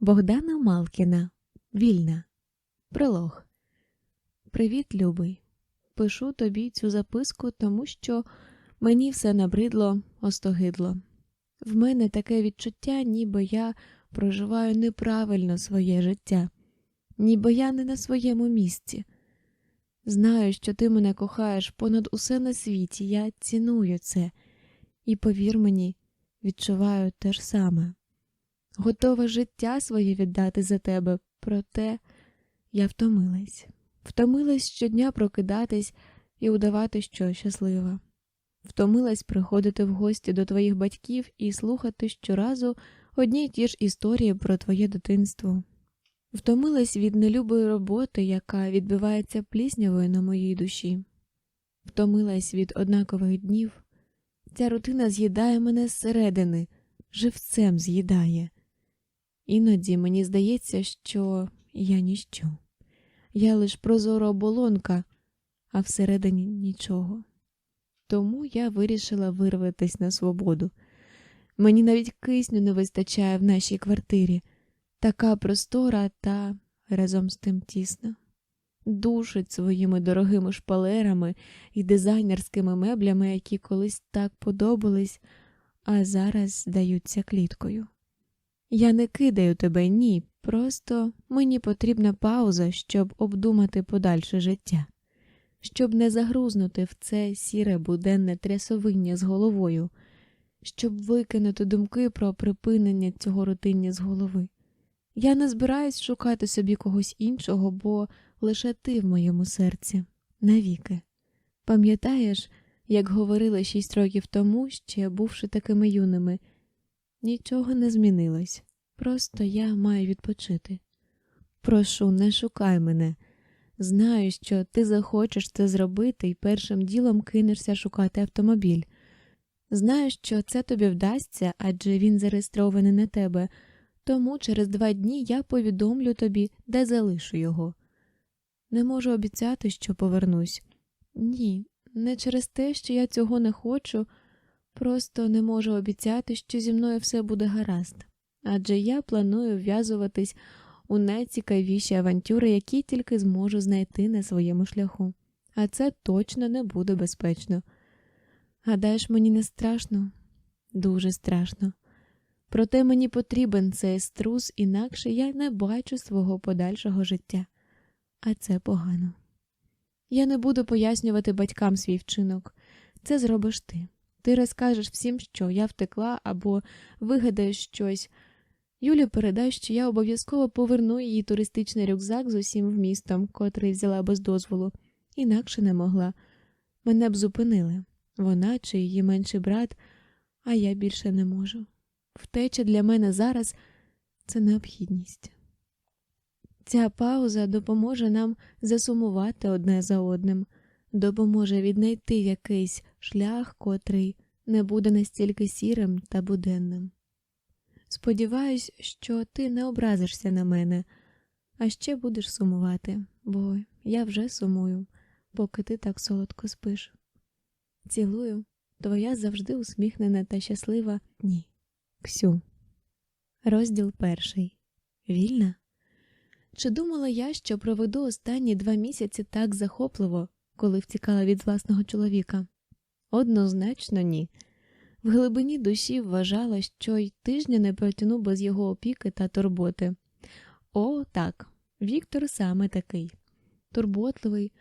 Богдана Малкіна. Вільна. Пролог. Привіт, любий. Пишу тобі цю записку, тому що мені все набридло, остогидло. В мене таке відчуття, ніби я проживаю неправильно своє життя, ніби я не на своєму місці. Знаю, що ти мене кохаєш понад усе на світі, я ціную це, і повір мені, відчуваю те ж саме. Готова життя своє віддати за тебе, проте я втомилась. Втомилась щодня прокидатись і удавати, що щаслива. Втомилась приходити в гості до твоїх батьків і слухати щоразу одні й ті ж історії про твоє дитинство. Втомилась від нелюбої роботи, яка відбивається пліснявою на моїй душі. Втомилась від однакових днів. Ця рутина з'їдає мене зсередини, живцем з'їдає. Іноді мені здається, що я ніщо. Я лиш прозора оболонка, а всередині нічого. Тому я вирішила вирватися на свободу. Мені навіть кисню не вистачає в нашій квартирі, така простора та разом з тим тісна. Душить своїми дорогими шпалерами і дизайнерськими меблями, які колись так подобались, а зараз здаються кліткою. Я не кидаю тебе, ні, просто мені потрібна пауза, щоб обдумати подальше життя, щоб не загрузнути в це сіре буденне трясовиння з головою, щоб викинути думки про припинення цього рутиння з голови. Я не збираюсь шукати собі когось іншого, бо лише ти в моєму серці навіки. Пам'ятаєш, як говорили шість років тому, ще бувши такими юними, нічого не змінилось, просто я маю відпочити. Прошу, не шукай мене. Знаю, що ти захочеш це зробити і першим ділом кинешся шукати автомобіль. Знаю, що це тобі вдасться, адже він зареєстрований на тебе, тому через два дні я повідомлю тобі, де залишу його. Не можу обіцяти, що повернусь. Ні, не через те, що я цього не хочу, просто не можу обіцяти, що зі мною все буде гаразд, адже я планую вв'язуватись у найцікавіші авантюри, які тільки зможу знайти на своєму шляху, а це точно не буде безпечно. Гадаєш, мені не страшно? Дуже страшно. Проте мені потрібен цей струс, інакше я не бачу свого подальшого життя, а це погано. Я не буду пояснювати батькам свій вчинок. Це зробиш ти. Ти розкажеш всім, що я втекла або вигадаєш щось. Юлі передай, що я обов'язково поверну її туристичний рюкзак з усім вмістом, котрий взяла без дозволу, інакше не могла. Мене б зупинили вона чи її менший брат, а я більше не можу. Втеча для мене зараз це необхідність. Ця пауза допоможе нам засумувати одне за одним, допоможе віднайти якийсь шлях, котрий не буде настільки сірим та буденним. Сподіваюсь, що ти не образишся на мене, а ще будеш сумувати, бо я вже сумую, поки ти так солодко спиш. Цілую, твоя завжди усміхнена та щаслива ні. Ксю. Розділ перший. Вільна? Чи думала я, що проведу останні два місяці так захопливо, коли втікала від власного чоловіка? Однозначно, ні. В глибині душі вважала, що й тижня не протягну без його опіки та турботи. О, так, Віктор саме такий турботливий,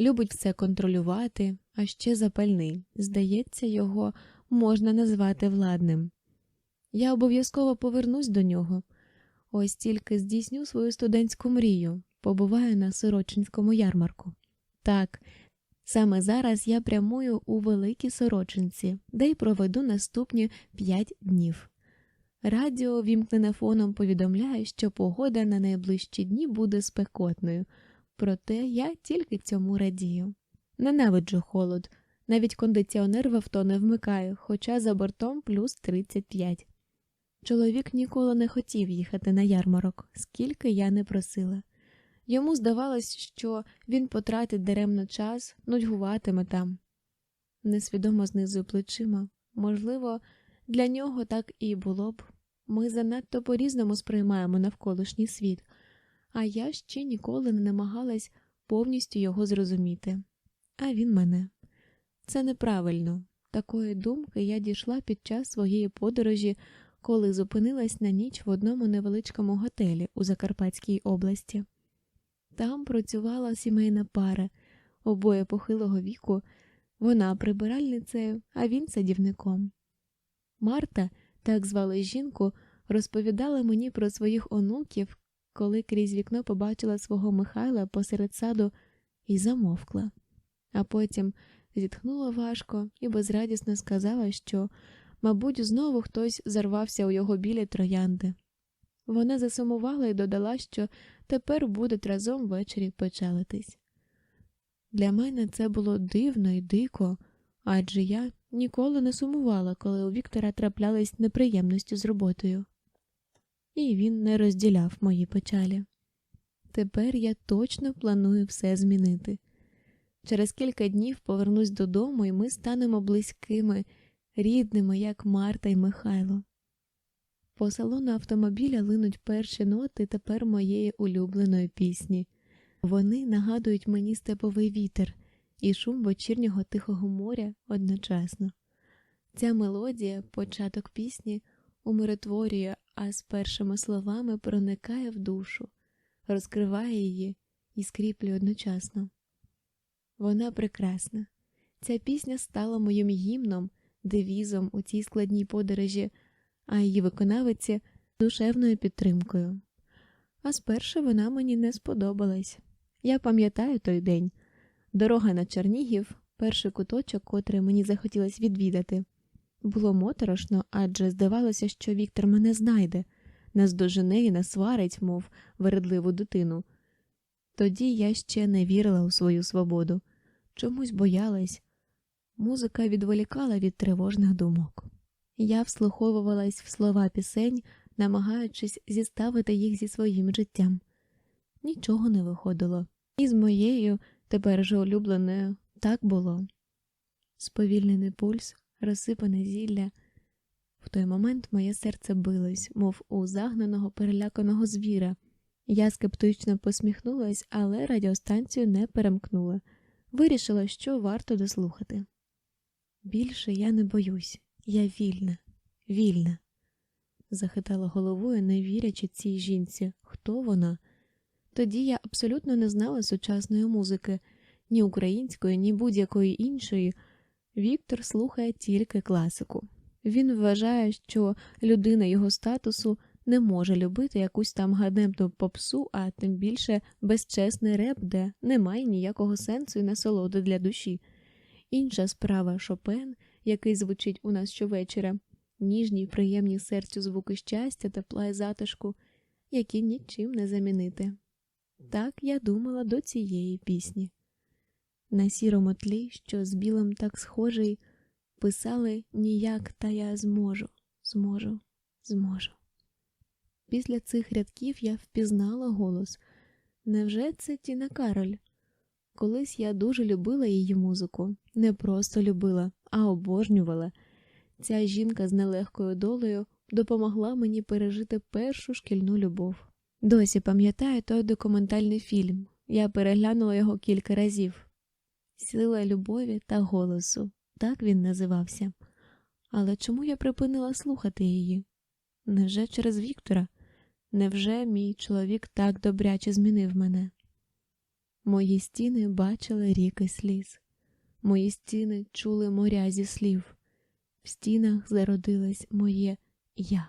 любить все контролювати, а ще запальний. Здається, його можна назвати владним. Я обов'язково повернусь до нього. Ось тільки здійсню свою студентську мрію, побуваю на сорочинському ярмарку. Так, саме зараз я прямую у великій сорочинці, де й проведу наступні п'ять днів. Радіо, вімкнене фоном, повідомляє, що погода на найближчі дні буде спекотною, проте я тільки цьому радію. Ненавиджу холод, навіть кондиціонер в авто не вмикаю, хоча за бортом плюс 35. Чоловік ніколи не хотів їхати на ярмарок, скільки я не просила. Йому здавалось, що він потратить даремно час, нудьгуватиме там. Несвідомо знизу плечима, можливо, для нього так і було б, Ми занадто по-різному сприймаємо навколишній світ, а я ще ніколи не намагалась повністю його зрозуміти. А він мене. Це неправильно. Такої думки я дійшла під час своєї подорожі, коли зупинилась на ніч в одному невеличкому готелі у Закарпатській області. Там працювала сімейна пара, обоє похилого віку, вона прибиральницею, а він садівником. Марта, так звали жінку, розповідала мені про своїх онуків, коли крізь вікно побачила свого Михайла посеред саду і замовкла, а потім зітхнула важко і безрадісно сказала, що, мабуть, знову хтось зарвався у його білі троянди. Вона засумувала і додала, що тепер будуть разом ввечері печалитись. Для мене це було дивно і дико, адже я ніколи не сумувала, коли у Віктора траплялись неприємності з роботою. І він не розділяв мої печалі. Тепер я точно планую все змінити. Через кілька днів повернусь додому, і ми станемо близькими, рідними, як Марта і Михайло. По салону автомобіля линуть перші ноти тепер моєї улюбленої пісні. Вони нагадують мені степовий вітер і шум вечірнього тихого моря одночасно. Ця мелодія, початок пісні, умиротворює, а з першими словами проникає в душу, розкриває її і скріплює одночасно. Вона прекрасна. Ця пісня стала моїм гімном, девізом у цій складній подорожі, а її виконавиці душевною підтримкою. А спершу вона мені не сподобалась. Я пам'ятаю той день дорога на Чернігів, перший куточок, котрий мені захотілося відвідати. Було моторошно, адже здавалося, що Віктор мене знайде, наздожене і насварить, мов вередливу дитину. Тоді я ще не вірила у свою свободу, чомусь боялась. Музика відволікала від тривожних думок. Я вслуховувалась в слова пісень, намагаючись зіставити їх зі своїм життям. Нічого не виходило, і з моєю, тепер же улюбленою, так було. Сповільнений пульс, розсипане зілля. В той момент моє серце билось, мов у загнаного переляканого звіра. Я скептично посміхнулась, але радіостанцію не перемкнула. Вирішила, що варто дослухати. Більше я не боюсь, я вільна, вільна, захитала головою, не вірячи цій жінці, хто вона. Тоді я абсолютно не знала сучасної музики, ні української, ні будь-якої іншої. Віктор слухає тільки класику. Він вважає, що людина його статусу не може любити якусь там ганебну попсу, а тим більше безчесний реп, де немає ніякого сенсу і насолоди для душі. Інша справа Шопен, який звучить у нас щовечора, ніжні й приємні серцю звуки щастя, тепла і затишку, які нічим не замінити. Так я думала до цієї пісні. На сірому тлі, що з білим так схожий, писали ніяк, та я зможу, зможу, зможу. Після цих рядків я впізнала голос. Невже це Тіна Кароль? Колись я дуже любила її музику, не просто любила, а обожнювала. Ця жінка з нелегкою долею допомогла мені пережити першу шкільну любов. Досі пам'ятаю той документальний фільм. Я переглянула його кілька разів. Сила любові та голосу, так він називався. Але чому я припинила слухати її? Невже через Віктора? Невже мій чоловік так добряче змінив мене? Мої стіни бачили ріки сліз, мої стіни чули моря зі слів, в стінах зародилось моє я,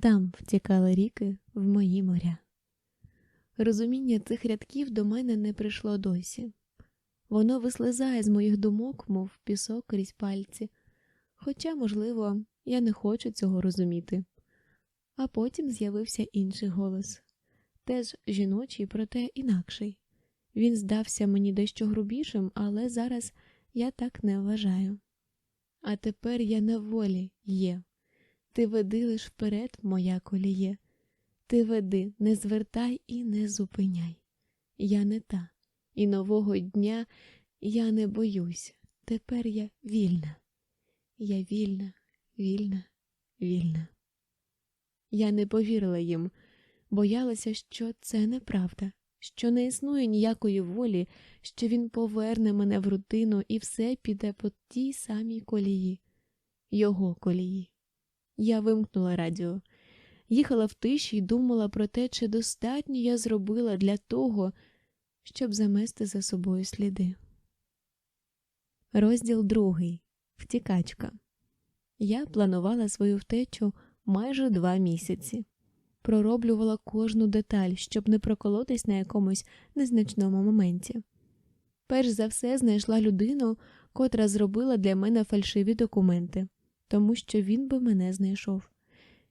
там втікали ріки в мої моря. Розуміння цих рядків до мене не прийшло досі. Воно вислизає з моїх думок, мов пісок крізь пальці, хоча, можливо, я не хочу цього розуміти. А потім з'явився інший голос теж жіночий, проте інакший. Він здався мені дещо грубішим, але зараз я так не вважаю. А тепер я на волі є. Ти веди лиш вперед, моя коліє. Ти веди, не звертай і не зупиняй. Я не та, і нового дня я не боюсь. Тепер я вільна. Я вільна, вільна, вільна. Я не повірила їм, боялася, що це неправда, що не існує ніякої волі, що він поверне мене в рутину і все піде по тій самій колії, його колії. Я вимкнула радіо, їхала в тиші і думала про те, чи достатньо я зробила для того, щоб замести за собою сліди. Розділ другий. Втікачка. Я планувала свою втечу майже два місяці. Пророблювала кожну деталь, щоб не проколотись на якомусь незначному моменті. Перш за все знайшла людину, котра зробила для мене фальшиві документи, тому що він би мене знайшов.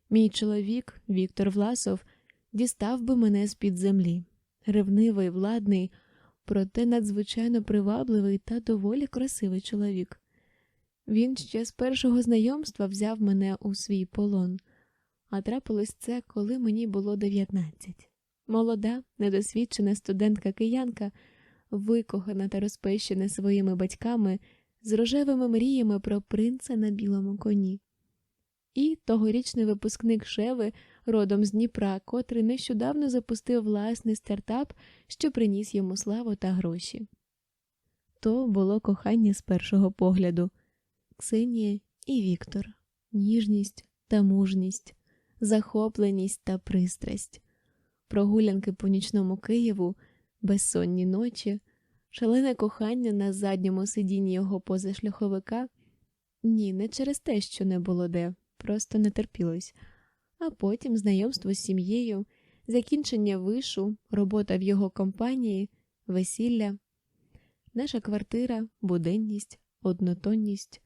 Мій чоловік, Віктор Власов, дістав би мене з під землі, ревнивий, владний, проте надзвичайно привабливий та доволі красивий чоловік. Він ще з першого знайомства взяв мене у свій полон, а трапилось це, коли мені було 19. Молода, недосвідчена студентка киянка, викохана та розпещена своїми батьками з рожевими мріями про принца на білому коні. І тогорічний випускник Шеви родом з Дніпра, котрий нещодавно запустив власний стартап, що приніс йому славу та гроші. То було кохання з першого погляду. Ксенія і Віктор, ніжність та мужність, захопленість та пристрасть, прогулянки по нічному Києву, безсонні ночі, шалене кохання на задньому сидінні його позашляховика. Ні, не через те, що не було де, просто не терпілось, а потім знайомство з сім'єю, закінчення вишу, робота в його компанії, весілля, наша квартира, буденність, однотонність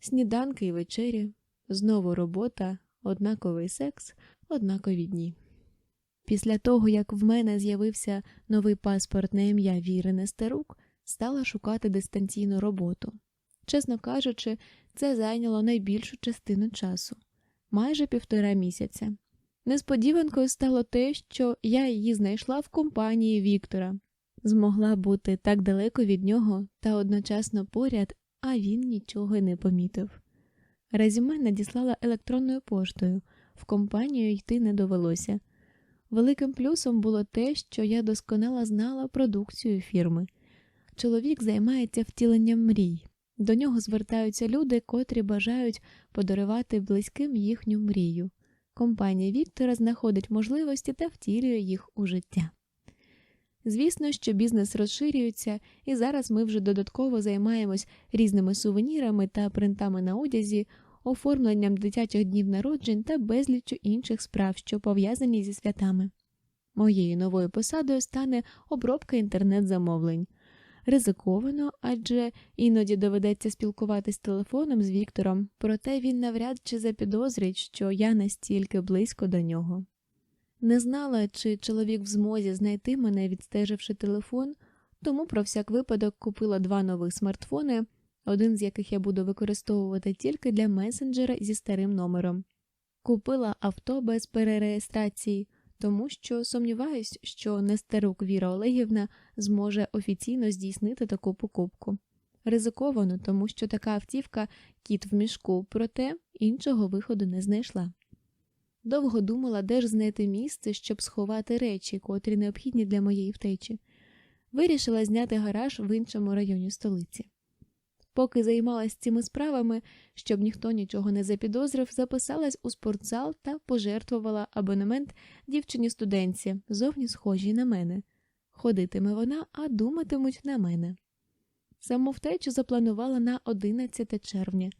сніданки і вечері, знову робота, однаковий секс, однакові дні. Після того, як в мене з'явився новий паспорт на ім'я Віри Нестерук, стала шукати дистанційну роботу. Чесно кажучи, це зайняло найбільшу частину часу майже півтора місяця. Несподіванкою стало те, що я її знайшла в компанії Віктора, змогла бути так далеко від нього та одночасно поряд а він нічого не помітив. Резюме надіслала електронною поштою, в компанію йти не довелося. Великим плюсом було те, що я досконало знала продукцію фірми. Чоловік займається втіленням мрій. До нього звертаються люди, котрі бажають подарувати близьким їхню мрію. Компанія Віктора знаходить можливості та втілює їх у життя. Звісно, що бізнес розширюється, і зараз ми вже додатково займаємось різними сувенірами та принтами на одязі, оформленням дитячих днів народжень та безліччю інших справ, що пов'язані зі святами. Моєю новою посадою стане обробка інтернет-замовлень. Ризиковано, адже іноді доведеться спілкуватись телефоном з Віктором, проте він навряд чи запідозрить, що я настільки близько до нього. Не знала, чи чоловік в змозі знайти мене, відстеживши телефон, тому про всяк випадок купила два нових смартфони, один з яких я буду використовувати тільки для месенджера зі старим номером. Купила авто без перереєстрації, тому що сумніваюсь, що Нестерук Віра Олегівна зможе офіційно здійснити таку покупку. Ризиковано, тому що така автівка кіт в мішку, проте іншого виходу не знайшла. Довго думала, де ж знайти місце, щоб сховати речі, котрі необхідні для моєї втечі. Вирішила зняти гараж в іншому районі столиці. Поки займалась цими справами, щоб ніхто нічого не запідозрив, записалась у спортзал та пожертвувала абонемент дівчині студентці, зовні схожій на мене. Ходитиме вона, а думатимуть на мене. Саму втечу запланувала на 11 червня,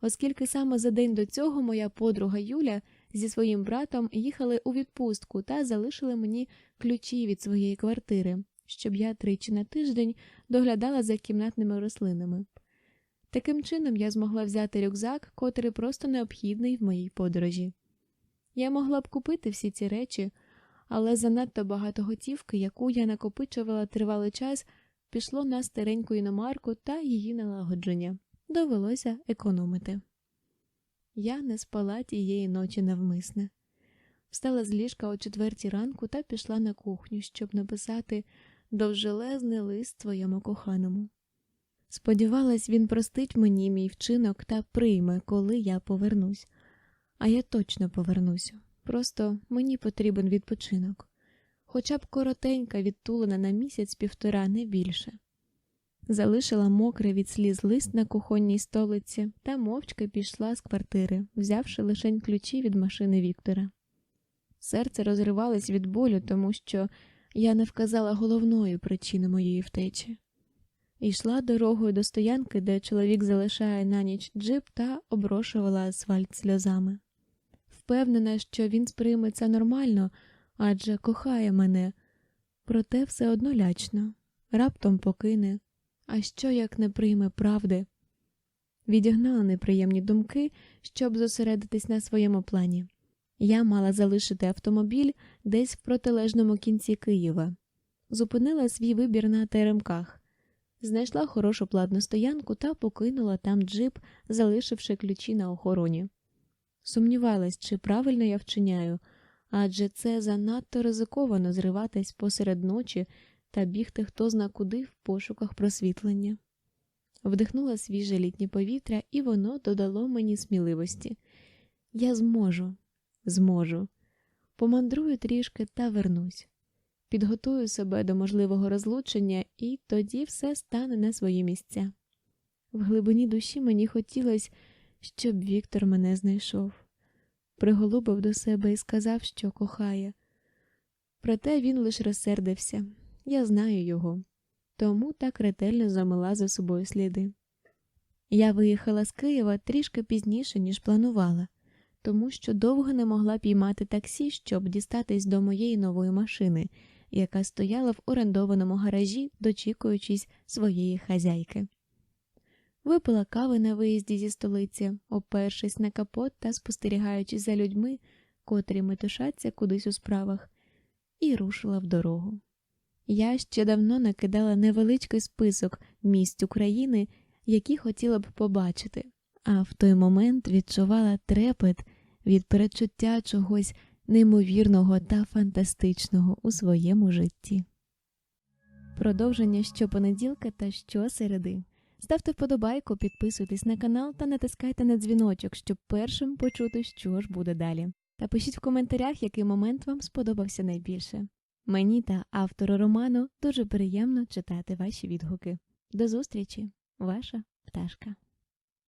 оскільки саме за день до цього моя подруга Юля зі своїм братом їхали у відпустку та залишили мені ключі від своєї квартири, щоб я тричі на тиждень доглядала за кімнатними рослинами. Таким чином я змогла взяти рюкзак, котрий просто необхідний в моїй подорожі. Я могла б купити всі ці речі, але занадто багато готівки, яку я накопичувала тривалий час, пішло на стареньку іномарку та її налагодження. Довелося економити. Я не спала тієї ночі навмисне. Встала з ліжка о четвертій ранку та пішла на кухню, щоб написати довжелезний лист своєму коханому. Сподівалась, він простить мені мій вчинок та прийме, коли я повернусь. А я точно повернусь. Просто мені потрібен відпочинок, хоча б коротенька відтулена на місяць півтора, не більше. Залишила мокрий від сліз лист на кухонній столиці та мовчки пішла з квартири, взявши лишень ключі від машини Віктора. Серце розривалось від болю, тому що я не вказала головної причини моєї втечі. Йшла дорогою до стоянки, де чоловік залишає на ніч джип та оброшувала асфальт сльозами. Впевнена, що він сприйме це нормально, адже кохає мене, проте все одно лячно, раптом покине. А що як не прийме правди? Відігнала неприємні думки, щоб зосередитись на своєму плані. Я мала залишити автомобіль десь в протилежному кінці Києва, зупинила свій вибір на теремках, знайшла хорошу платну стоянку та покинула там джип, залишивши ключі на охороні. Сумнівалась, чи правильно я вчиняю, адже це занадто ризиковано зриватись посеред ночі та бігти хто зна куди в пошуках просвітлення. Вдихнула свіже літнє повітря, і воно додало мені сміливості. Я зможу, зможу. Помандрую трішки та вернусь. Підготую себе до можливого розлучення, і тоді все стане на свої місця. В глибині душі мені хотілося, щоб Віктор мене знайшов, приголубив до себе і сказав, що кохає. Проте він лише розсердився. Я знаю його, тому так ретельно замила за собою сліди. Я виїхала з Києва трішки пізніше, ніж планувала, тому що довго не могла піймати таксі, щоб дістатись до моєї нової машини, яка стояла в орендованому гаражі, дочікуючись своєї хазяйки. Випила кави на виїзді зі столиці, опершись на капот та спостерігаючи за людьми, котрі метушаться кудись у справах, і рушила в дорогу. Я ще давно накидала невеличкий список місць України, які хотіла б побачити, а в той момент відчувала трепет від перечуття чогось неймовірного та фантастичного у своєму житті. Продовження щопонеділка та щосереди. Ставте вподобайку, підписуйтесь на канал та натискайте на дзвіночок, щоб першим почути, що ж буде далі. Та пишіть в коментарях, який момент вам сподобався найбільше. Мені та автору роману дуже приємно читати ваші відгуки. До зустрічі, ваша пташка.